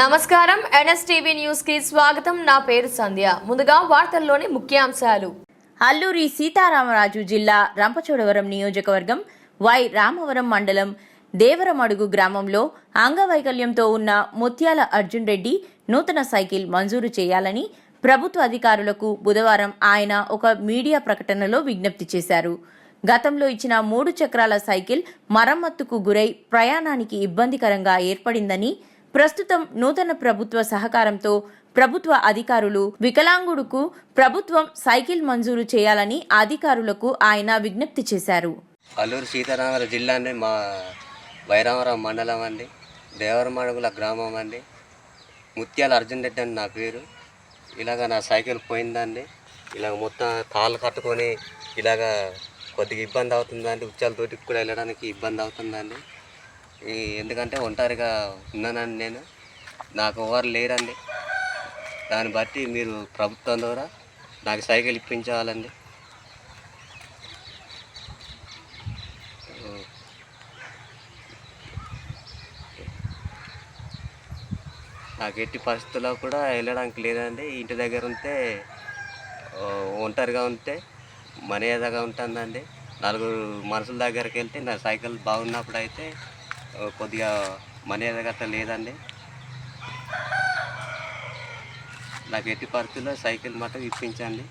నమస్కారం. ఎన్ఎస్టీవీ న్యూస్కి స్వాగతం. నా పేరు సంధ్య. ముందుగా వార్తల్లోని ముఖ్యాంశాలు. అల్లూరి సీతారామరాజు జిల్లా రంపచోడవరం నియోజకవర్గం వై రామవరం మండలం దేవరమడుగు గ్రామంలో అంగవైకల్యంతో ఉన్న ముత్యాల అర్జున్ రెడ్డి నూతన సైకిల్ మంజూరు చేయాలని ప్రభుత్వ అధికారులకు బుధవారం ఆయన ఒక మీడియా ప్రకటనలో విజ్ఞప్తి చేశారు. గతంలో ఇచ్చిన మూడు చక్రాల సైకిల్ మరమ్మత్తుకు గురై ప్రయాణానికి ఇబ్బందికరంగా ఏర్పడిందని ప్రస్తుతం నూతన ప్రభుత్వ సహకారంతో ప్రభుత్వ అధికారులు వికలాంగుడుకు ప్రభుత్వం సైకిల్ మంజూరు చేయాలని అధికారులకు ఆయన విజ్ఞప్తి చేశారు. అల్లూరు సీతారామరావు జిల్లా అండి. మా వైరామరావు మండలం అండి. దేవరమడుగుల గ్రామం అండి. ముత్యాల అర్జున్ రెడ్డి అని నా పేరు. ఇలాగ నా సైకిల్ పోయిందండి. ఇలాగ మొత్తం కాళ్ళు కట్టుకొని ఇలాగ కొద్దిగా ఇబ్బంది అవుతుందండి. ఉచ్చాలతోటి కూడా వెళ్ళడానికి ఇబ్బంది అవుతుందండి. ఎందుకంటే ఒంటరిగా ఉన్నానండి నేను. నాకు ఎవరు లేరండి. దాన్ని బట్టి మీరు ప్రభుత్వం ద్వారా నాకు సైకిల్ ఇప్పించాలండి. నాకు ఎట్టి పరిస్థితుల్లో కూడా వెళ్ళడానికి లేదండి. ఇంటి దగ్గర ఉంటే ఒంటరిగా ఉంటే మర్యాదగా ఉంటుందండి. నలుగురు మనుషుల దగ్గరికి వెళ్తే నా సైకిల్ బాగున్నప్పుడు అయితే కొద్దిగా మనీ గట్ట లేదండి. నాకు ఎట్టి పరిస్థితుల్లో సైకిల్ మటుకు ఇప్పించండి.